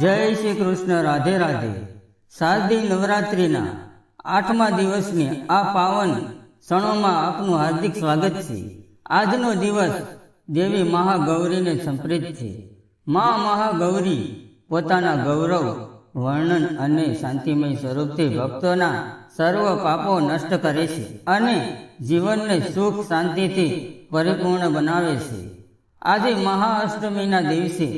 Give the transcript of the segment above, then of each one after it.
જય શ્રી કૃષ્ણ, રાધે રાધે. શારદી નવરાત્રિના આઠમા દિવસની આ પાવન ક્ષણોમાં આપનું હાર્દિક સ્વાગત છે. આજનો દિવસ દેવી મહાગૌરીને સંપ્રિત છે. મા મહાગૌરી પોતાના ગૌરવ, વર્ણન અને શાંતિમય સ્વરૂપથી ભક્તોના સર્વ પાપો નષ્ટ કરે છે અને જીવનને સુખ શાંતિથી પરિપૂર્ણ બનાવે છે. આજે મહાઅષ્ટમીના દિવસે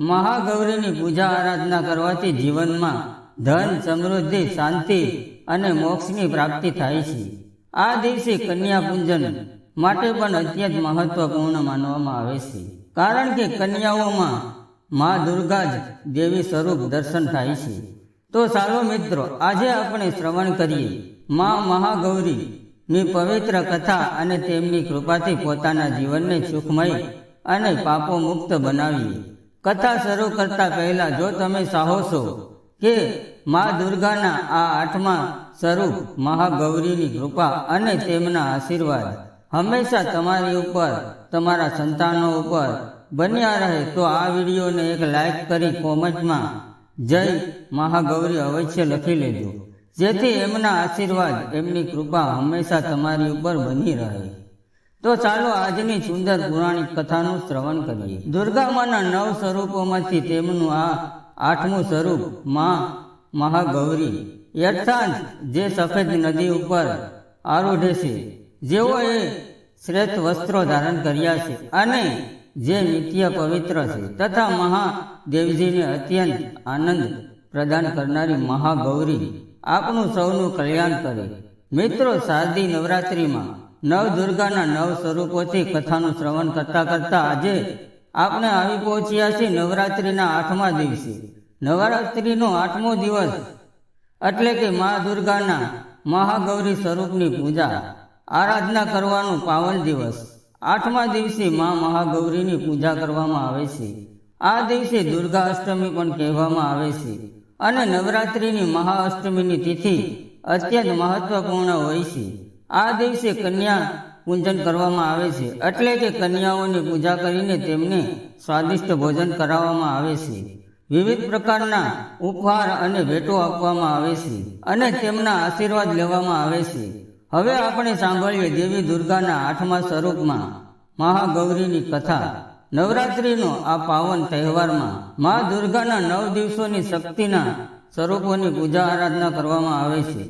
મહાગૌરીની પૂજા આરાધના કરવાથી જીવનમાં ધન, સમૃદ્ધિ, શાંતિ અને મોક્ષની પ્રાપ્તિ થાય છે. આ દિવસે કન્યા પૂજન માટે પણ અત્યંત મહત્વપૂર્ણ માનવામાં આવે છે. કારણ કે કન્યાઓમાં મા દુર્ગા જ દેવી સ્વરૂપ દર્શન થાય છે. તો ચાલો મિત્રો, આજે આપણે શ્રવણ કરીએ. મા મહાગૌરી ની પવિત્ર કથા અને તેમની કૃપાથી પોતાના જીવનને સુખમય અને પાપો મુક્ત બનાવીએ. કથા શરૂ કરતા પહેલા જો તમે છો કે મા દુર્ગાના આ આઠમા સ્વરૂપ મહાગૌરીની કૃપા અને તેમના આશીર્વાદ હંમેશા તમારી ઉપર, તમારા સંતાનો ઉપર બન્યા રહે, તો આ વિડીયોને એક લાઈક કરી કોમેન્ટમાં જય મહાગૌરી અવશ્ય લખી લેજો. જેથી એમના આશીર્વાદ, એમની કૃપા હંમેશા તમારી ઉપર બની રહે. તો ચાલો આજની સુંદર પુરાણિક કથાનું શ્રવણ કરીએ. દુર્ગામાના નવ સ્વરૂપોમાંથી તેમનું આ આઠમું સ્વરૂપમાં મહાગૌરી. યથાંત જે સફેદ નદી ઉપર આરૂઢે છે જેઓએ શ્રેષ્ઠ વસ્ત્રો ધારણ કર્યા છે અને જે નિત્ય પવિત્ર છે તથા મહાદેવજીને અત્યંત આનંદ પ્રદાન કરનારી મહાગૌરી આપનું સૌનું કલ્યાણ કરે. મિત્રો શારદી નવરાત્રિમાં નવ દુર્ગાના નવ સ્વરૂપોથી કથાનું શ્રવણ કરતા કરતા આજે આપણે આવી પહોંચ્યા છીએ નવરાત્રિના આઠમા દિવસે. નવરાત્રિનો આઠમો દિવસ એટલે કે મા દુર્ગાના મહાગૌરી સ્વરૂપની પૂજા, આરાધના કરવાનો પાવન દિવસ. આઠમા દિવસે મા મહાગૌરીની પૂજા કરવામાં આવે છે. આ દિવસે દુર્ગા અષ્ટમી પણ કહેવામાં આવે છે. અને નવરાત્રિની મહાઅષ્ટમીની તિથિ અત્યંત મહત્વપૂર્ણ હોય છે. આ દિવસે કન્યા પૂજન કરવામાં આવે છે. એટલે કે કન્યાઓની પૂજા કરીને તેમને સ્વાદિષ્ટ ભોજન કરાવવામાં આવે છે. વિવિધ પ્રકારના ઉપહાર અને ભેટો આપવામાં આવે છે અને તેમના આશીર્વાદ લેવામાં આવે છે. હવે આપણે સાંભળીએ દેવી દુર્ગાના આઠમા સ્વરૂપમાં મહાગૌરીની કથા. નવરાત્રિનો આ પાવન તહેવારમાં મા દુર્ગાના નવ દિવસોની શક્તિના સ્વરૂપોની પૂજા આરાધના કરવામાં આવે છે.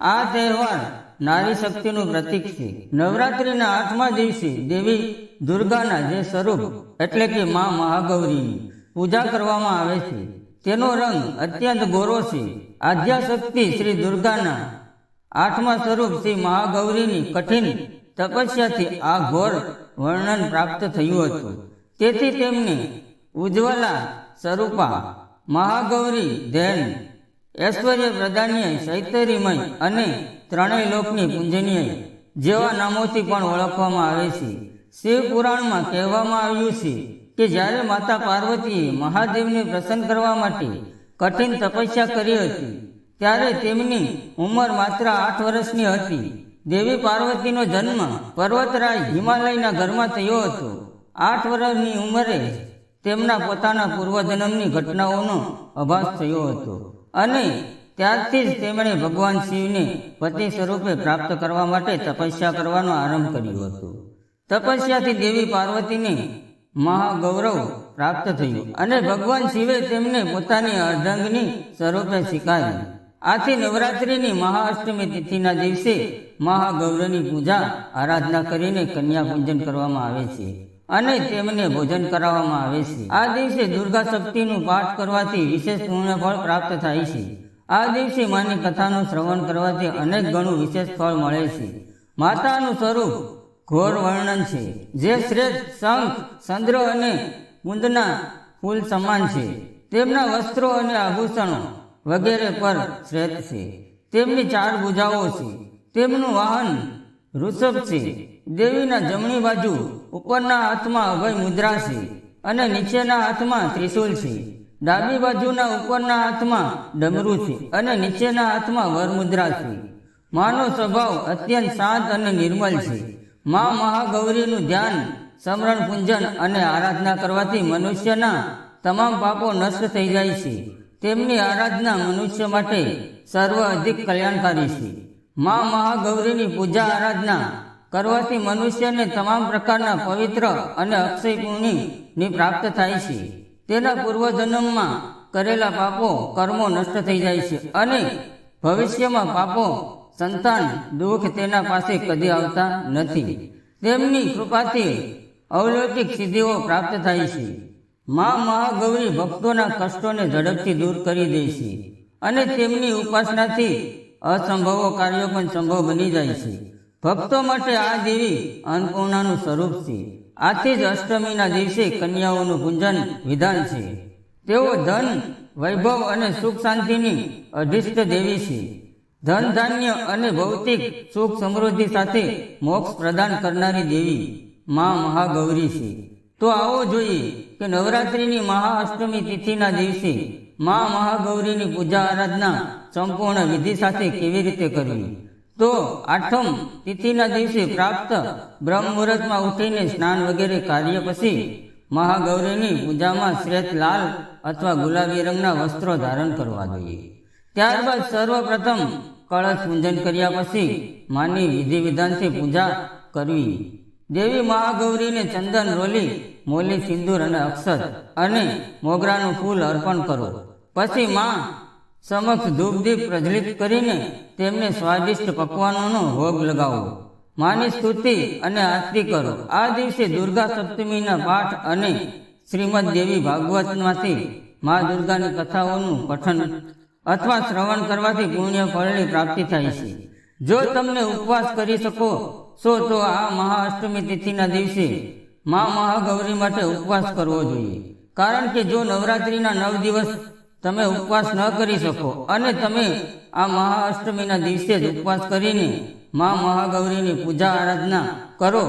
આ તહેવાર નારી શક્તિનું પ્રતીક છે. નવરાત્રિના આઠમા દિવસે દેવી દુર્ગાના જે સ્વરૂપ, એટલે કે મા મહાગૌરીની પૂજા કરવામાં આવે છે. તેનો રંગ અત્યંત ગોરો છે. આદ્યાશક્તિ શ્રી દુર્ગાના આઠમા સ્વરૂપ શ્રી મહાગૌરીની કઠિન તપસ્યાથી આ ઘોર વર્ણન પ્રાપ્ત થયું હતું. તેથી તેમને ઉજ્જવલા સ્વરૂપા મહાગૌરી, ધૈન, ઐશ્વર્ય પ્રદાનીય ચૈતરીમય અને ત્રણેય લોકની પૂજનીય જેવા નામોથી પણ ઓળખવામાં આવે છે. શિવ પુરાણમાં કહેવામાં આવ્યું છે કે જ્યારે માતા પાર્વતીએ મહાદેવને પ્રસન્ન કરવા માટે કઠિન તપસ્યા કરી હતી, ત્યારે તેમની ઉંમર માત્ર આઠ વર્ષની હતી. દેવી પાર્વતીનો જન્મ પર્વતરાજ હિમાલયના ઘરમાં થયો હતો. આઠ વર્ષની ઉંમરે તેમના પોતાના પૂર્વજન્મની ઘટનાઓનો અભાસ થયો હતો અને ત્યારથી જ તેમણે ભગવાન શિવને પતિ સ્વરૂપે પ્રાપ્ત કરવા માટે તપસ્યા કરવાનો આરંભ કર્યો હતો. તપસ્યાથી દેવી પાર્વતીને મહાગૌરવ પ્રાપ્ત થયું અને ભગવાન શિવે તેમને પોતાની અર્ધાંગની સ્વરૂપે સ્વીકારી. આથી નવરાત્રિની મહાઅષ્ટમી તિથિના દિવસે મહાગૌરની પૂજા આરાધના કરીને કન્યા પૂજન કરવામાં આવે છે અને તેમને ભોજન કરાવવામાં આવે છે. આ દિવસે દુર્ગા શક્તિનું પાઠ કરવાથી વિશેષ પૂર્ણ ફળ પ્રાપ્ત થાય છે. આ દિવસે માની કથાનું શ્રવણ કરવાથી અનેક ગણું વિશેષ ફળ મળે છે. માતાનું સ્વરૂપ ઘોર વર્ણન છે, જે શ્રેષ્ઠ શંખ, ચંદ્ર અને કુંદના ફૂલ સમાન છે. તેમના વસ્ત્રો અને આભૂષણો વગેરે પર શ્રેષ્ઠ છે. તેમની ચાર ભુજાઓ છે. તેમનું વાહન વૃષભ છે. દેવીના જમણી બાજુ ઉપરના હાથમાં અભય મુદ્રા છે અને નીચેના હાથમાં ત્રિશુલ છે. ડાબી બાજુના ઉપરના હાથમાં ડમરું છે અને નીચેના હાથમાં વરમુદ્રા છે. માનો સ્વભાવ અત્યંત શાંત અને નિર્મલ છે. મા મહાગૌરીનું ધ્યાન, સમરણ પૂજન અને આરાધના કરવાથી મનુષ્યના તમામ પાપો નષ્ટ થઈ જાય છે. તેમની આરાધના મનુષ્ય માટે સર્વ અધિક કલ્યાણકારી છે. મા મહાગૌરીની પૂજા આરાધના કરવાથી મનુષ્યને તમામ પ્રકારના પવિત્ર અને અક્ષય પુણ્યની પ્રાપ્ત થાય છે. તેના પૂર્વજન્મમાં કરેલા પાપો કર્મો નષ્ટ થઈ જાય છે અને ભવિષ્યમાં પાપો સંતાન દુઃખ તેના પાસે કદી આવતા નથી. તેમની કૃપાથી અવલૌકિક સિદ્ધિઓ પ્રાપ્ત થાય છે. મા મહાગૌરી ભક્તોના કષ્ટોને ઝડપથી દૂર કરી દે છે. અને તેમની ઉપાસનાથી અસંભવો કાર્યો પણ સંભવ બની જાય છે. ભક્તો માટે આ દેવી અન્નપૂર્ણાનું સ્વરૂપ છે. આથી જ અષ્ટમીના દિવસે કન્યાઓનું પૂજન વિધાન છે. તેઓ ધન, વૈભવ અને સુખ શાંતિની અધિષ્ઠ દેવી છે. ધન, ધાન્ય અને ભૌતિક સુખ સમૃદ્ધિ સાથે મોક્ષ પ્રદાન કરનારી દેવી મા મહાગૌરી છે. તો આવો જોઈએ કે નવરાત્રિની મહાઅષ્ટમી તિથિના દિવસે મા મહાગૌરીની પૂજા આરાધના સંપૂર્ણ વિધિ સાથે કેવી રીતે કરવી? તો આઠમ તિથિના દિવસે પ્રાપ્ત બ્રહ્મ મુહૂર્તમાં ઉઠીને સ્નાન વગેરે કાર્ય પછી મહાગૌરીની પૂજામાં શ્વેત લાલ અથવા ગુલાબી રંગના વસ્ત્રો ધારણ કરવા જોઈએ. ત્યારબાદ સર્વપ્રથમ કળશ પૂજન કર્યા પછી માની વિધિ વિધાનથી પૂજા કરવી. દેવી મહાગૌરીને ચંદન, રોલી, મોલી, સિંદૂર અને અક્ષર અને મોગરાનું ફૂલ અર્પણ કરો. પછી માં સમક્ષ ધૂપદીપ પ્રજ્વલિત કરીને તેમને સ્વાદિષ્ટ પકવાનોનો ભોગ લગાવો. માની સ્તુતિ અને આરતી કરો. આ દિવસે દુર્ગા સપ્તમીના પાઠ અને શ્રીમદ દેવી ભાગવતમાંથી મા દુર્ગાની કથાઓનું પઠન અથવા શ્રવણ કરવાથી પુણ્ય ફળની પ્રાપ્તિ થાય છે. જો તમને ઉપવાસ કરી શકો છો તો આ મહાઅષ્ટમી તિથિના દિવસે મા મહાગૌરી માટે ઉપવાસ કરવો જોઈએ. કારણ કે જો નવરાત્રિના નવ દિવસ તમે ઉપવાસ ન કરી શકો. અને તમે આ મહાઅષ્ટમીના દિવસે જ ઉપવાસ કરીને મા મહાગૌરીની પૂજા આરાધના કરો,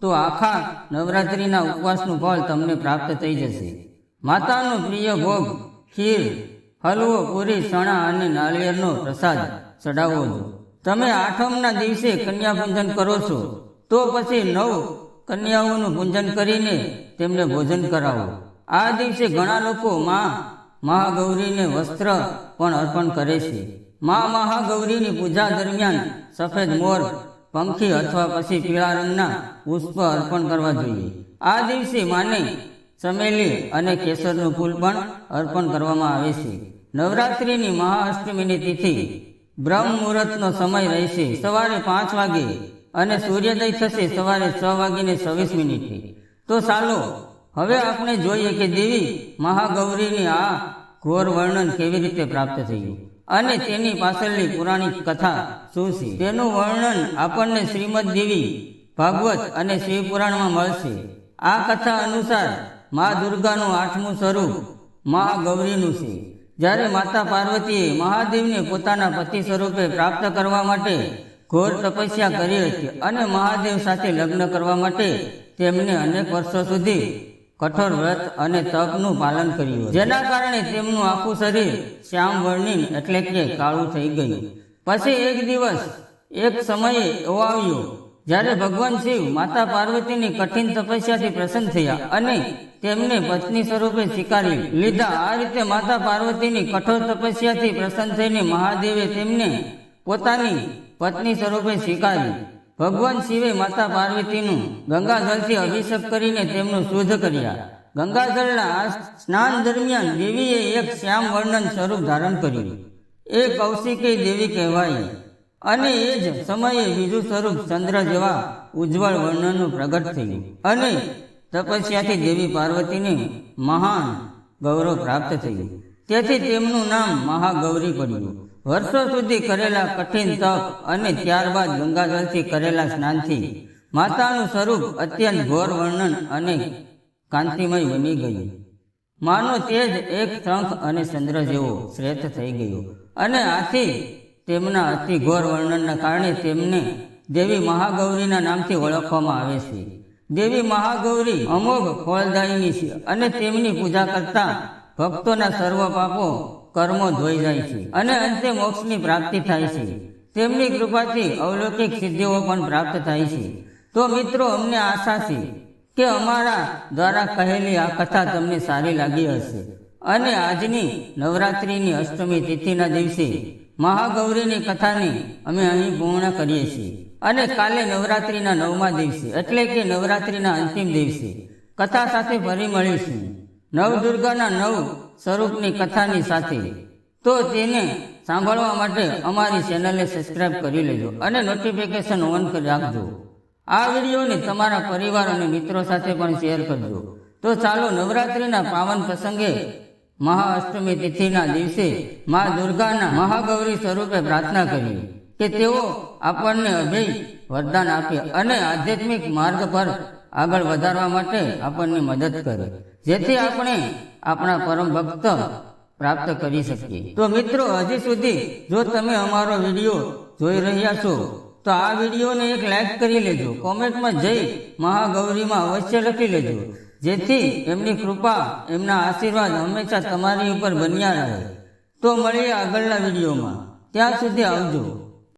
તો આખા નવરાત્રિના ઉપવાસનું ફળ તમને પ્રાપ્ત થઈ જશે. માતાનો પ્રિય ભોગ, ખીર, હલવો, પૂરી, ચણા અને નાળિયેરનો પ્રસાદ ચડાવો છો તમે આઠમના દિવસે કન્યા પૂજન કરો છો, તો પછી નવ કન્યાઓનું પૂજન કરીને તેમને ભોજન કરાવો. આ દિવસે ઘણા લોકો મા મહાગૌરીને વસ્ત્ર પણ અર્પણ કરે છે. મા મહાગૌરીની પૂજા દરમિયાન સફેદ મોર, પંખી અથવા પછી પીળા રંગના પુષ્પ અર્પણ કરવા જોઈએ. આ દિવસે માને ચમેલી અને કેસરનું ફૂલ પણ અર્પણ કરવામાં આવે છે. નવરાત્રિની મહાઅષ્ટમીની તિથિ બ્રહ્મ મુહૂર્તનો સમય રહેશે. સવારે પાંચ વાગે અને સૂર્યોદય થશે સવારે છ વાગીને છવ્વીસ મિનિટે. તો ચાલો હવે આપણે જોઈએ કે દેવી મહાગૌરીની આ ઘોર વર્ણન કેવી રીતે પ્રાપ્ત થયું? અને તેની પાછળની પુરાણિક કથા શું છે? તેનું વર્ણન આપણને શ્રીમદ દેવી ભાગવત અને શિવપુરાણમાં મળશે. આ કથા અનુસાર મા દુર્ગાનું આઠમું સ્વરૂપ મહાગૌરીનું છે. જ્યારે માતા પાર્વતીએ મહાદેવને પોતાના પતિ સ્વરૂપે પ્રાપ્ત કરવા માટે ઘોર તપસ્યા કરી હતી અને મહાદેવ સાથે લગ્ન કરવા માટે તેમને અનેક વર્ષો સુધી કઠોર વ્રત અને તપનું પાલન કર્યું જેના કારણે તેમનું આખું શરીર શ્યામ વર્ણિન એટલે કે કાળું થઈ ગયું. પછી એક દિવસ, એક સમયે એવો આવ્યો, જ્યારે ભગવાન શિવ માતા પાર્વતીની કઠિન તપસ્યાથી પ્રસન્ન થયા અને તેમને પત્ની સ્વરૂપે સ્વીકારી લીધા. આ રીતે માતા પાર્વતીની કઠોર તપસ્યાથી પ્રસન્ન થઈને મહાદેવે તેમને પોતાની પત્ની સ્વરૂપે સ્વીકારી. ભગવાન શિવે માતા પાર્વતીનું ગંગાજળથી અભિષેક કરીને તેમનું શુદ્ધ કર્યા. ગંગાજળના સ્નાન દરમિયાન દેવીએ એક શ્યામ વર્ણન સ્વરૂપ ધારણ કર્યું. એ કૌશિકી દેવી કહેવાય. અને એ જ સમયે બીજું સ્વરૂપ ચંદ્ર જેવા ઉજ્જવળ વર્ણનનું પ્રગટ થયું. અને તપસ્યાથી દેવી પાર્વતીને મહાન ગૌરવ પ્રાપ્ત થયું. તેથી તેમનું નામ મહાગૌરી પડ્યું. વર્ષો સુધી કરેલા કઠિન તપ અને ત્યારબાદ ગંગાજળથી કરેલા સ્નાનથી માતાનું સ્વરૂપ અત્યંત ઘોર વર્ણન અને કાંતિમય બની ગયું. માનો તેજ એક શંખ અને ચંદ્ર જેવો શ્રેષ્ઠ થઈ ગયો અને આથી તેમના અતિ ઘોર વર્ણનના કારણે તેમને દેવી મહાગૌરીના નામથી ઓળખવામાં આવે છે. દેવી મહાગૌરી અમોઘ ફળદાયીની છે અને તેમની પૂજા કરતા ભક્તોના સર્વ પાપો કર્મો ધોઈ જાય છે. અને અંતે મોક્ષની પ્રાપ્તિ થાય છે. તેમની કૃપાથી અવલૌકિક સિદ્ધિઓ પણ પ્રાપ્ત થાય છે. તો મિત્રો, અમને આશા છે કે અમારા દ્વારા કહેલી આ કથા તમને સારી લાગી હશે. અને આજની નવરાત્રિની અષ્ટમી તિથિના દિવસે મહાગૌરીની કથાની અમે અહીં પૂર્ણ કરીએ છીએ. અને કાલે નવરાત્રિના નવમા દિવસે, એટલે કે નવરાત્રિના અંતિમ દિવસે કથા સાથે ફરી મળીશું. નવદુર્ગાના નવ સ્વરૂપની કથાની સાથે. તો તેને સાંભળવા માટે અમારી ચેનલને સબસ્ક્રાઇબ કરી લેજો અને નોટિફિકેશન ઓન કરી રાખજો. આ વિડીયોને તમારા પરિવાર અને મિત્રો સાથે પણ શેર કરજો. તો ચાલો નવરાત્રિના પાવન પ્રસંગે મહાઅષ્ટમી તિથિના દિવસે મા દુર્ગાના મહાગૌરી સ્વરૂપે પ્રાર્થના કરીએ કે તેઓ આપણને અભય વરદાન આપે અને આધ્યાત્મિક માર્ગ પર આગળ વધારવા માટે આપણને મદદ કરે. જેથી આપણે આપણા પરમ ભક્ત પ્રાપ્ત કરી શકીએ. તો મિત્રો, હજી સુધી જો તમે અમારો વીડિયો જોઈ રહ્યા છો, તો આ વિડીયોને એક લાઈક કરી લેજો. કોમેન્ટમાં જઈ મહાગૌરીમાં અવશ્ય લખી લેજો. જેથી એમની કૃપા, એમના આશીર્વાદ હંમેશા તમારી ઉપર બન્યા રહે. તો મળીએ આગળના વિડીયોમાં. ત્યાં સુધી આવજો.